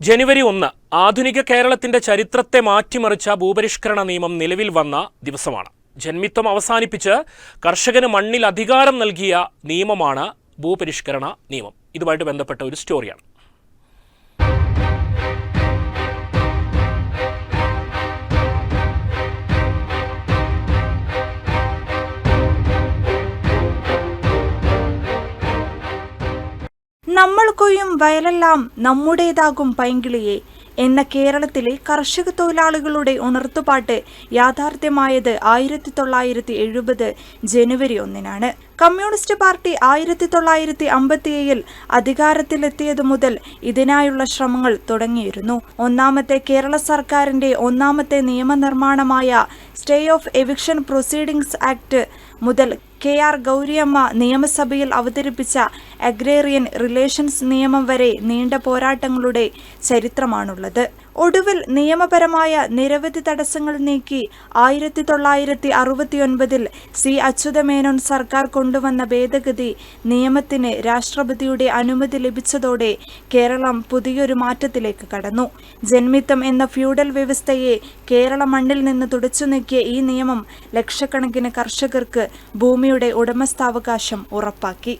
ജനുവരി ഒന്ന് ആധുനിക കേരളത്തിന്റെ ചരിത്രത്തെ മാറ്റിമറിച്ച ഭൂപരിഷ്കരണ നിയമം നിലവിൽ വന്ന ദിവസമാണ്. ജന്മിത്വം അവസാനിപ്പിച്ച് കർഷകന് മണ്ണിൽ അധികാരം നൽകിയ നിയമമാണ് ഭൂപരിഷ്കരണ നിയമം. ഇതുമായിട്ട് ബന്ധപ്പെട്ട ഒരു സ്റ്റോറിയാണ് നമ്മൾ കൊയ്യും വയലെല്ലാം നമ്മുടേതാകും പൈങ്കിളിയെ എന്ന കേരളത്തിലെ കർഷക തൊഴിലാളികളുടെ ഉണർത്തുപാട്ട് യാഥാർത്ഥ്യമായത് ആയിരത്തി തൊള്ളായിരത്തി എഴുപത് ജനുവരി ഒന്നിനാണ്. കമ്മ്യൂണിസ്റ്റ് പാർട്ടി ആയിരത്തി തൊള്ളായിരത്തി അമ്പത്തിയേഴിൽ അധികാരത്തിലെത്തിയതു മുതൽ ഇതിനായുള്ള ശ്രമങ്ങൾ തുടങ്ങിയിരുന്നു. ഒന്നാമത്തെ കേരള സർക്കാരിന്റെ ഒന്നാമത്തെ നിയമനിർമ്മാണമായ stay of eviction proceedings act മുതൽ കെ ആർ ഗൗരിയമ്മ നിയമസഭയിൽ അവതരിപ്പിച്ച അഗ്രേറിയൻ റിലേഷൻസ് നിയമം വരെ നീണ്ട പോരാട്ടങ്ങളുടെ ചരിത്രമാണുള്ളത്. ഒടുവിൽ നിയമപരമായ നിരവധി തടസ്സങ്ങൾ നീക്കി ആയിരത്തി തൊള്ളായിരത്തി അറുപത്തിയൊൻപതിൽ സി അച്യുതമേനോൻ സർക്കാർ കൊണ്ടുവന്ന ഭേദഗതി നിയമത്തിന് രാഷ്ട്രപതിയുടെ അനുമതി ലഭിച്ചതോടെ കേരളം പുതിയൊരു മാറ്റത്തിലേക്ക് കടന്നു. ജന്മിത്തം എന്ന ഫ്യൂഡൽ വ്യവസ്ഥയെ കേരള മണ്ണിൽ നിന്ന് തുടച്ചു നീക്കിയ ഈ നിയമം ലക്ഷക്കണക്കിന് കർഷകർക്ക് ഭൂമിയുടെ ഉടമസ്ഥാവകാശം ഉറപ്പാക്കി.